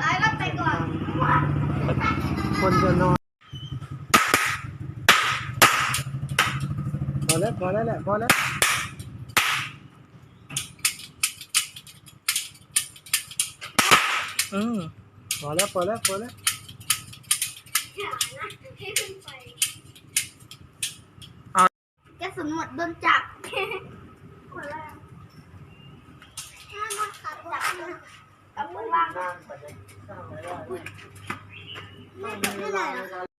ร้ายก็ไปก่อน คนจะนอน พอแล้วพอแล้วแหละพอแล้วอืมพอแล้วพอแล้วพอแล้วอย่านะให้ขึ้นไปเอากระสุนหมดโดนจับคนแรกห้ามมาขับ อกับมือวางสร้างไปเลยสร้างไม่จับได้